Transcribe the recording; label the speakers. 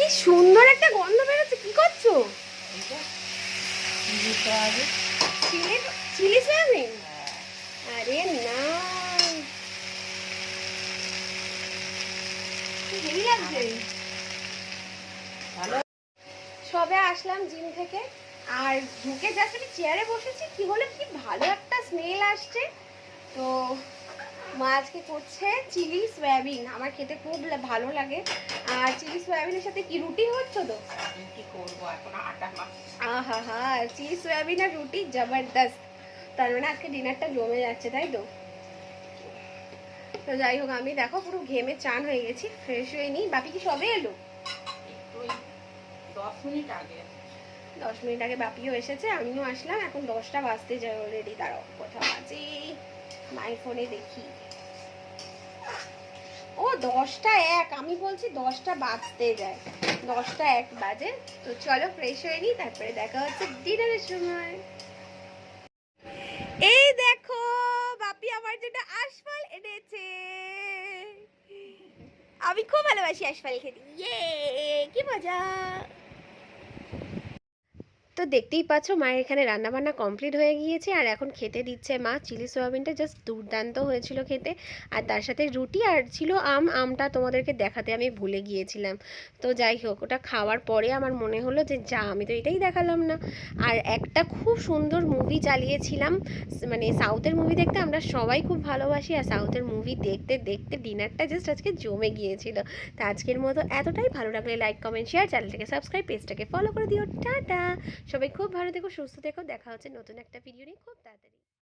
Speaker 1: কি সুন্দর একটা গন্ধ বেরোচ্ছে, কি করছ?
Speaker 2: চিলি
Speaker 1: আরে না। সবে আসলাম জিম থেকে, আর ঢুকে আমি চেয়ারে বসেছি, কি হলো, কি ভালো একটা স্মেল আসছে। তো মা আজকে করছে চিলি সয়াবিন। আমার খেতে খুব ভালো লাগে। আর চিলি সয়াবিনের সাথে কি রুটি হচ্ছে তো?
Speaker 2: আমি করব এখন? আটা
Speaker 1: আহা হা চিলি সয়াবিন আর রুটি জবরদস্ত। তার মানে আজকে ডিনারটা জমে যাচ্ছে তাই তো? তো যাই হোক আমি দেখো পুরো ঘেমে চান হয়ে গেছি ফ্রেশ হয়ে নিই। বাপি কি সবে এলো?
Speaker 2: দশ মিনিট আগে
Speaker 1: দশ মিনিট আগে বাপিও এসেছে আমিও আসলাম। এখন দশটা বাজতে যায় অলরেডি দাঁড়াও কোথাও বাজে। মায়ের ফোনে দেখি। দশটা এক, আমি বলছি দশটা বাজতে যায়। দশটা এক বাজে। তো চলো ফ্রেশ হয়ে নিই, তারপরে দেখা হচ্ছে ডিনারের সময়। এই দেখো, বাপি আমার জন্য আশফল এনেছে। আমি খুব ভালোবাসি আশফল খেতে ইয়ে কি মজা। তো দেখতেই পাচ্ছ, মায়ের এখানে রান্নাবান্না কমপ্লিট হয়ে গিয়েছে। আর এখন খেতে দিচ্ছে মা চিলি সোয়াবিনটা জাস্ট দুর্দান্ত হয়েছিল খেতে। আর তার সাথে রুটি আর ছিল আম। আমটা তোমাদেরকে দেখাতে আমি ভুলে গিয়েছিলাম। তো যাই হোক, ওটা খাওয়ার পরে আমার মনে হলো যে, যা, আমি তো এটাই দেখালাম না। আর একটা খুব সুন্দর মুভি চালিয়েছিলাম। মানে সাউথের মুভি দেখতে আমরা সবাই খুব ভালোবাসি। আর সাউথের মুভি দেখতে দেখতে ডিনারটা জাস্ট আজকে জমে গিয়েছিল। তো আজকের মতো এতটাই। ভালো লাগলে লাইক কমেন্ট শেয়ার চ্যানেলটাকে সাবস্ক্রাইব পেজটাকে ফলো করে দিও। টাটা! সবাই খুব ভালো থেকো সুস্থ থেকো দেখা হচ্ছে নতুন একটা ভিডিও নিয়ে খুব তাড়াতাড়ি।